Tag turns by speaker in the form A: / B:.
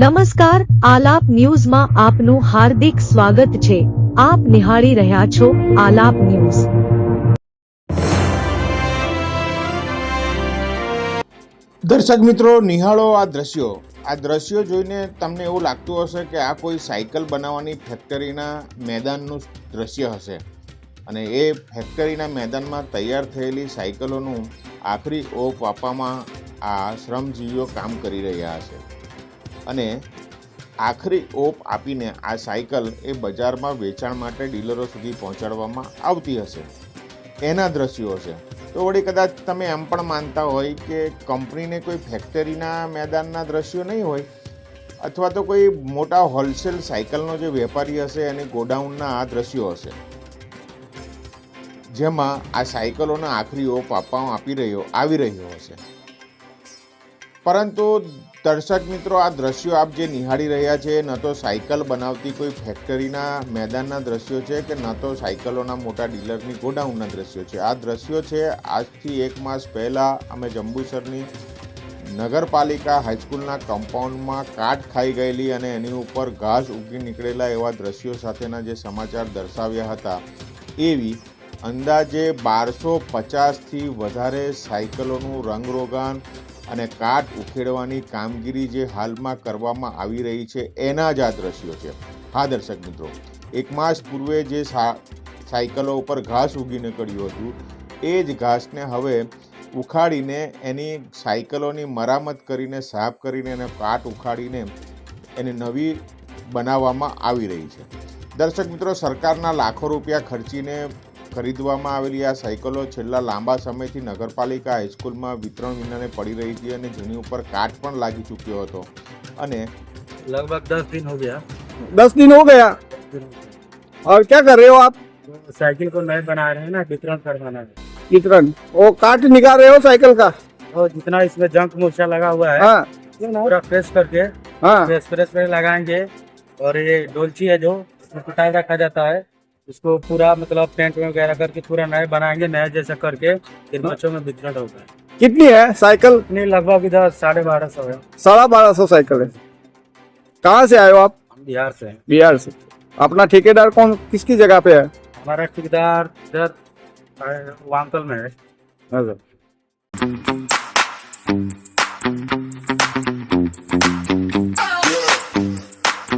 A: નમસ્કાર, આલાપ ન્યૂઝમાં આપનું હાર્દિક સ્વાગત છે. આપ નિહાળી રહ્યા છો આલાપ ન્યૂઝ.
B: દર્શક મિત્રો, નિહાળો આ દ્રશ્યો. આ દ્રશ્યો જોઈને તમને એવું લાગતું હશે કે આ કોઈ સાયકલ બનાવવાની ફેક્ટરીના મેદાનનું દ્રશ્ય હશે. અને એ ફેક્ટરીના મેદાનમાં તૈયાર થયેલી સાયકલોનું આખરી ઓપ આપવામાં આ શ્રમજીવીઓ કામ કરી રહ્યા હશે. અને આખરી ઓપ આપીને આ સાયકલ એ બજારમાં વેચાણ માટે ડીલરો સુધી પહોંચાડવામાં આવતી હશે. એના દ્રશ્યો હશે. તો વળી કદાચ તમે એમ પણ માનતા હોય કે કંપનીને કોઈ ફેક્ટરીના મેદાનના દ્રશ્યો નહીં હોય, અથવા તો કોઈ મોટા હોલસેલ સાયકલનો જે વેપારી હશે એને ગોડાઉનના આ દ્રશ્યો હશે. જેમાં આ સાયકલોના આખરી ઓપ આપવામાં આપી રહ્યો, આવી રહ્યો હશે. પરંતુ દર્શક મિત્રો, આ દ્રશ્યો આપ જે નિહાળી રહ્યા છે, ન તો સાયકલ બનાવતી કોઈ ફેક્ટરીના મેદાનના દ્રશ્યો છે કે ન તો સાયકલોના મોટા ડીલરની ગોડાઉનના દ્રશ્યો છે? આ દ્રશ્યો છે, આજથી એક માસ પહેલાં અમે જંબુસરની નગરપાલિકા હાઈસ્કૂલના કમ્પાઉન્ડમાં કાટ ખાઈ ગયેલી અને એની ઉપર ઘાસ ઉગી નીકળેલા એવા દ્રશ્યો સાથેના જે સમાચાર દર્શાવ્યા હતા, એવી અંદાજે બારસો પચાસથી વધારે સાયકલોનું રંગરોગાન અને કાટ ઉખેડવાની કામગીરી જે હાલમાં કરવામાં આવી રહી છે, એના જ આ દ્રશ્યો છે. હા, દર્શક મિત્રો, એક માસ પૂર્વે જે સાયકલો ઉપર ઘાસ ઉગી નીકળ્યું હતું, એ જ ઘાસને હવે ઉખાડીને એની સાયકલોની મરામત કરીને, સાફ કરીને એને કાટ ઉખાડીને એને નવી બનાવવામાં આવી રહી છે. દર્શક મિત્રો, સરકારના લાખો રૂપિયા ખર્ચીને ખરીદવામાં આવેલી આ સાયકલો છેલ્લા લાંબા સમયથી નગરપાલિકા હાઈસ્કૂલમાં વિતરણ વિનાને પડી રહી હતી અને જેની ઉપર કાટ પણ લાગી ચૂક્યો હતો અને
C: लगभग दस दिन हो गया
D: दस दिन हो गया और क्या कर रहे हो आप
C: तो साइकिल को नए बना रहे हैं ना वितरण करवाना है
D: वितरण वो काट निकाल रहे हो साइकिल का
C: और जितना इसमें जंक मूर्छा लगा हुआ है
D: हाँ
C: पूरा प्रेस करके
D: हाँ
C: प्रेस प्रेस पे लगाएंगे और ये डोलची है जो उसमें पिटाई रखा जाता है उसको पूरा मतलब पेंट वगैरह करके पूरा नए बनाएँगे नए जैसा करके फिर बच्चों में वितरण होगा।
D: कितनी है साइकिल?
C: इतनी लगभग इधर साढ़े बारह सौ है।
D: साढ़ा बारह सौ साइकिल है। कहाँ से आए हो आप?
C: बिहार से हैं।
D: बिहार से। अपना ठेकेदार कौन किसकी जगह पे है?
C: हमारा ठेकेदार इधर वांकल में है।
D: अच्छा।